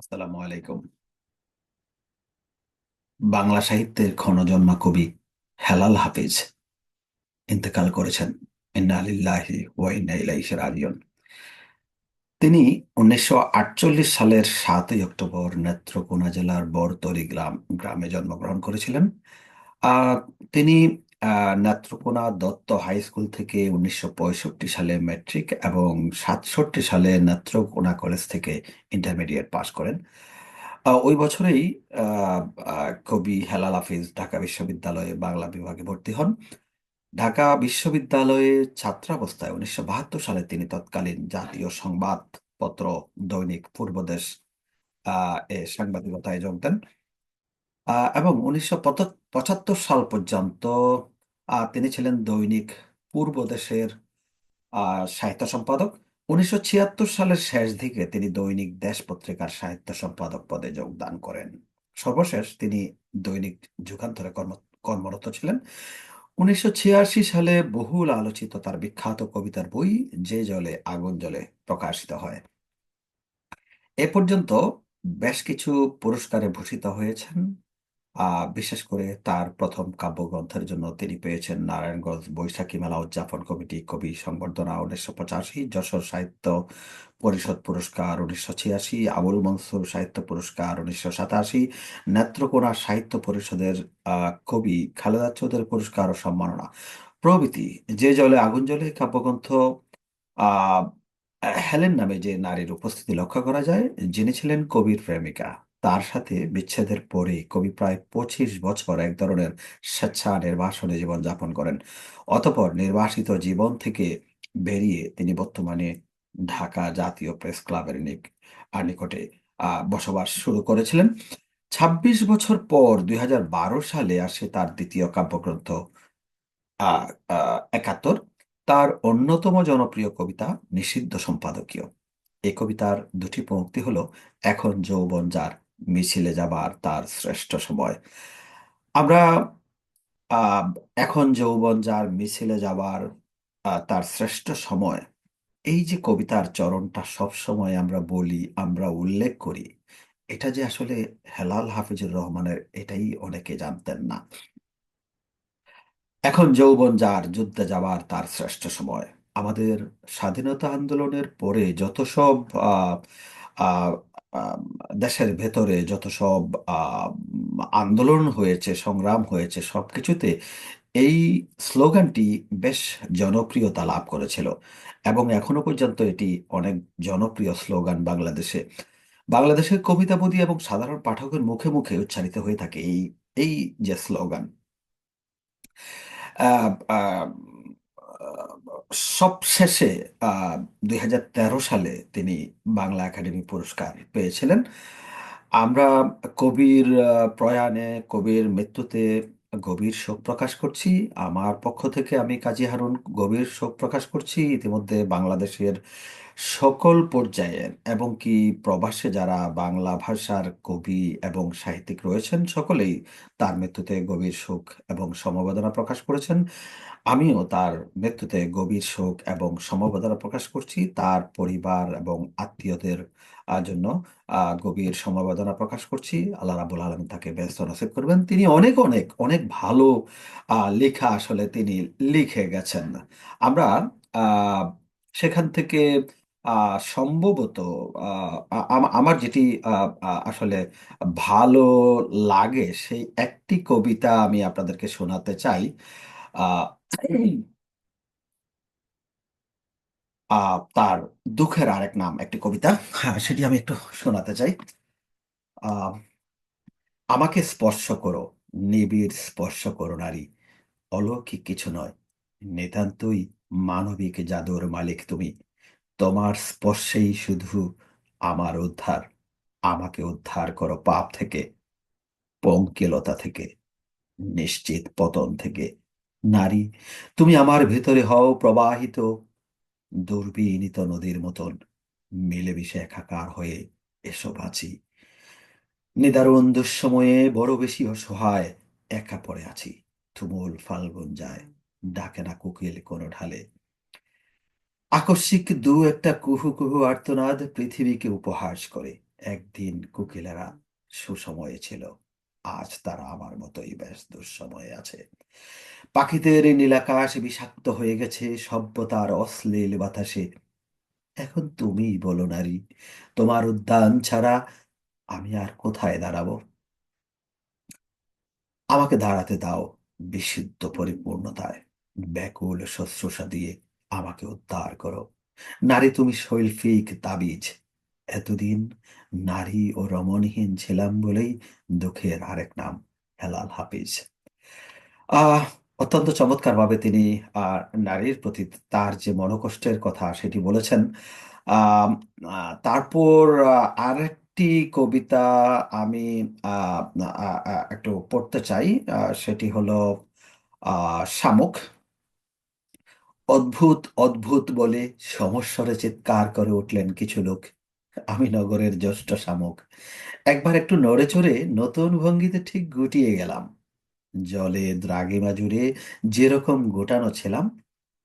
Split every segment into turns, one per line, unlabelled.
আসসালামু আলাইকুম। বাংলা সাহিত্যের ক্ষণজন্মা কবি হেলাল হাফিজ ইন্তেকাল করেছেন। ইন্না লিল্লাহি ওয়া ইন্না ইলাইহি রাজিউন। তিনি উনিশশো আটচল্লিশ সালের সাতই অক্টোবর নেত্রকোনা জেলার বরতরি গ্রাম, গ্রামে জন্মগ্রহণ করেছিলেন। তিনি আহ, নেত্রকোনা দত্ত হাই স্কুল থেকে উনিশশো পঁয়ষট্টি সালে ম্যাট্রিক এবং সাতষট্টি সালে নেত্রকোনা কলেজ থেকে ইন্টারমিডিয়েট পাশ করেন। ওই বছরেই কবি হেলাল হাফিজ ঢাকা বিশ্ববিদ্যালয়ে বাংলা বিভাগে ভর্তি হন। ঢাকা বিশ্ববিদ্যালয়ে ছাত্রাবস্থায় উনিশশো বাহাত্তর সালে তিনি তৎকালীন জাতীয় সংবাদপত্র দৈনিক পূর্বদেশ এ সাংবাদিকতায় যোগ দেন। এবং উনিশশো পঁচাত্তর সাল পর্যন্ত আহ, তিনি ছিলেন দৈনিক পূর্বদেশের আহ, সাহিত্য সম্পাদক। উনিশশো ছিয়াত্তর সালের শেষ দিকে তিনি দৈনিক দেশ পত্রিকার সাহিত্য সম্পাদক পদে যোগদান করেন। সর্বশেষ তিনি দৈনিক যুগান্তরে কর্ম কর্মরত ছিলেন। উনিশশো ছিয়াশি সালে বহুল আলোচিত তার বিখ্যাত কবিতার বই যে জলে আগুন জলে প্রকাশিত হয়। এ পর্যন্ত বেশ কিছু পুরস্কারে ভূষিত হয়েছেন। বিশেষ করে তার প্রথম কাব্যগ্রন্থের জন্য তিনি পেয়েছেন নারায়ণগঞ্জ বৈশাখী মেলা উদযাপন কমিটি, কবি সংবর্ধনা উনিশশো পঁচাশি, যশোর সাহিত্য পরিষদ পুরস্কার উনিশশো ছিয়াশি, আবুল মনসুর সাহিত্য পুরস্কার উনিশশো সাতাশি, নেত্রকোনা সাহিত্য পরিষদের কবি খালেদা চৌধুরী পুরস্কার ও সম্মাননা। প্রভৃতি যে জলে আগুন জ্বলে কাব্যগ্রন্থ আহ হেলেন নামে যে নারীর উপস্থিতি লক্ষ্য করা যায়, যিনি ছিলেন কবির প্রেমিকা। তার সাথে বিচ্ছেদের পরে কবি প্রায় পঁচিশ বছর এক ধরনের স্বেচ্ছা নির্বাসনে জীবনযাপন করেন। অতপর নির্বাসিত জীবন থেকে বেরিয়ে তিনি বর্তমানে ঢাকা জাতীয় প্রেস ক্লাবের নিক নিকটে বসবাস শুরু করেছিলেন। ছাব্বিশ বছর পর দুই হাজার বারো সালে আসে তার দ্বিতীয় কাব্যগ্রন্থ একাত্তর। তার অন্যতম জনপ্রিয় কবিতা নিষিদ্ধ সম্পাদকীয়। এই কবিতার দুটি পংক্তি হলো, এখন যৌবন যার মিছিলে যাবার তার শ্রেষ্ঠ সময়। আমরা এখন যৌবন যার মিছিলে যাবার তার শ্রেষ্ঠ সময়, এই যে কবিতার চরণটা সব সময় আমরা বলি, আমরা উল্লেখ করি, এটা যে আসলে হেলাল হাফিজুর রহমানের এটাই অনেকে জানতেন না। এখন যৌবন যার, যুদ্ধে যাবার তার শ্রেষ্ঠ সময়। আমাদের স্বাধীনতা আন্দোলনের পরে যত সব দেশের ভেতরে যত সব আন্দোলন হয়েছে, সংগ্রাম হয়েছে, সবকিছুতে এই স্লোগানটি বেশ জনপ্রিয়তা লাভ করেছিল। এবং এখনও পর্যন্ত এটি অনেক জনপ্রিয় স্লোগান বাংলাদেশে। বাংলাদেশের কবিতাবদী এবং সাধারণ পাঠকের মুখে মুখে উচ্চারিত হয়ে থাকে এই এই যে স্লোগান। আহ, আহ, সবশেষে দুই সালে তিনি বাংলা একাডেমি পুরস্কার পেয়েছিলেন। আমরা কবির প্রয়াণে কবির মৃত্যুতে গভীর শোক প্রকাশ করছি। আমার পক্ষ থেকে আমি কাজী হারুন গভীর শোক প্রকাশ করছি। ইতিমধ্যে বাংলাদেশের সকল পর্যায়ের এবং কি প্রবাসে যারা বাংলা ভাষার কবি এবং সাহিত্যিক রয়েছেন সকলেই তার মৃত্যুতে গভীর শোক এবং সমবেদনা প্রকাশ করেছেন। আমিও তার মৃত্যুতে গভীর শোক এবং সমবেদনা প্রকাশ করছি তার পরিবার এবং আত্মীয়দের জন্য গভীর সমবেদনা প্রকাশ করছি। আল্লাহ রাবুল আলম তাকে ব্যস্ত নসিব করবেন। তিনি অনেক অনেক অনেক ভালো লেখা আসলে তিনি লিখে গেছেন। আমরা সেখান থেকে সম্ভবত আমার যেটি আসলে ভালো লাগে সেই একটি কবিতা আমি আপনাদেরকে শোনাতে চাই। তার দুঃখের আরেক নাম, একটি কবিতা হ্যাঁ সেটি আমি একটু শোনাতে চাই। আমাকে স্পর্শ করো, নিবিড় স্পর্শ করো নারী। অলৌকিক কিছু নয়, নিতান্তই মানবিক জাদুর মালিক তুমি। তোমার স্পর্শেই শুধু আমার উদ্ধার। আমাকে উদ্ধার করো পাপ থেকে, পঙ্কিলতা থেকে, নিশ্চিত পতন থেকে। নারী, তুমি আমার ভেতরে হও প্রবাহিত। দুর্বিনীত নদীর মতন মিলেমিশে একাকার হয়ে এসো বাঁচি। নিদারুণ দুঃসময়ে বড় বেশি অসহায় একা পড়ে আছি। তুমুল ফাল্গুন যায়, ডাকে না কোকিল কোনো ঢালে। আকস্মিক দু একটা কুহু কুহু আর্তনাদ পৃথিবীকে উপহাস করে। একদিন কোকিলেরা সুসময়ে ছিল। আজ তারা আমার মতোই বেশ দুঃসময়ে আছে। পাখিদের নীলাকাশ বিষাক্ত হয়ে গেছে, সভ্যতার অশ্লীল বাতাসে। এখন তুমিই বলো, নারী, তোমার উদ্যান ছাড়া আমি আর কোথায় দাঁড়াবো? আমাকে দাঁড়াতে দাও বিশুদ্ধ পরিপূর্ণতায়। ব্যাকুল শুশ্রূষা দিয়ে আমাকে উদ্ধার করো। নারী, তুমি শৈল্পিক তাবিজ। এতদিন নারী ও রমণীহীন ছিলাম বলেই দুঃখের আরেক নাম হেলাল হাফিজ। আহ, অত্যন্ত চমৎকারভাবে তিনি নারীর প্রতি তার যে মনোকষ্টের কথা সেটি বলেছেন। তারপর আরেকটি কবিতা আমি একটু পড়তে চাই সেটি হলো শামুক। অদ্ভুত অদ্ভুত বলে সমস্বরে চিৎকার করে উঠলেন কিছু লোক। আমি নগরের জ্যেষ্ঠ শামুক। একবার একটু নড়ে চড়ে নতুন ভঙ্গিতে ঠিক গুটিয়ে গেলাম। জলে দ্রাঘিমা জুড়ে যেরকম গোটানো ছিলাম,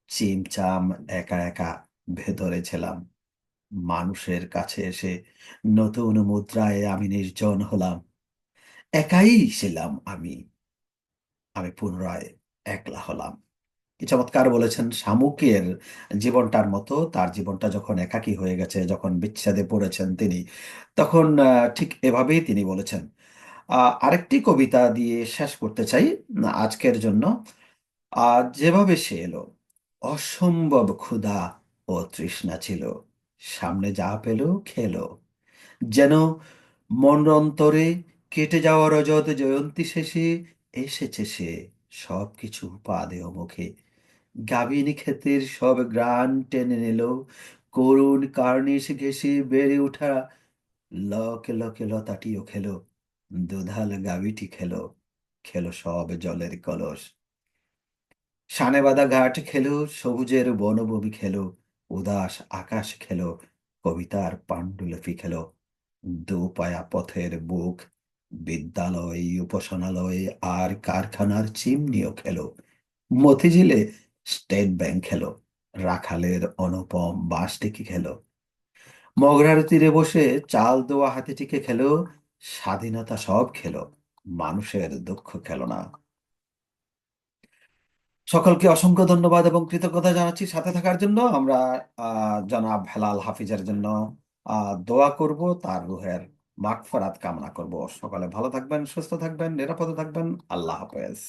চিমচাম একা একা ভেতরে ছিলাম। মানুষের কাছে এসে নতুন মুদ্রায় আমি নির্জন হলাম। একাই ছিলাম আমি। আমি পুনরায় একলা হলাম। কি চমৎকার বলেছেন শামুকের জীবনটার মতো তার জীবনটা যখন একাকী হয়ে গেছে যখন বিচ্ছেদে পড়েছেন তিনি তখন ঠিক এভাবেই তিনি বলেছেন। আরেকটি কবিতা দিয়ে শেষ করতে চাই আজকের জন্য। আহ, যেভাবে সে এলো অসম্ভব ক্ষুধা ও তৃষ্ণা ছিল। সামনে যা পেল খেলো। যেন মনন্তরে কেটে যাওয়া রজত জয়ন্তী শেষে এসেছে সে সব কিছু পা দেহ মুখে। গাভিনী ক্ষেতের সব গ্রান টেনে নিল। করুণ কার্নিশ ঘেঁষে বেড়ে ওঠা লকে লকে লতাটিও খেলো, দুধাল গাভীটি খেলো খেলো সব জলের কলস। সানে বাঁধা ঘাট খেলো, সবুজের বনভূমি খেলো, উদাস আকাশ খেলো, কবিতার পাণ্ডুলিপি খেলো। দুপায়া পথের বুক, বিদ্যালয়, উপাসনালয় আর কারখানার চিমনিও খেলো। মতিঝিলে স্টেট ব্যাংক খেলো, রাখালের অনুপম বাঁশটিকি খেলো। মগরার তীরে বসে চাল দোয়া হাতিটিকে খেলো, স্বাধীনতা সব খেলো, মানুষের দুঃখ খেলো না। সকলকে অসংখ্য ধন্যবাদ এবং কৃতজ্ঞতা জানাচ্ছি সাথে থাকার জন্য। আমরা জনাব হেলাল হাফিজের জন্য দোয়া করব, তার রুহের মাগফিরাত কামনা করব। সকলে ভালো থাকবেন, সুস্থ থাকবেন, নিরাপদে থাকবেন। আল্লাহ হাফেজ।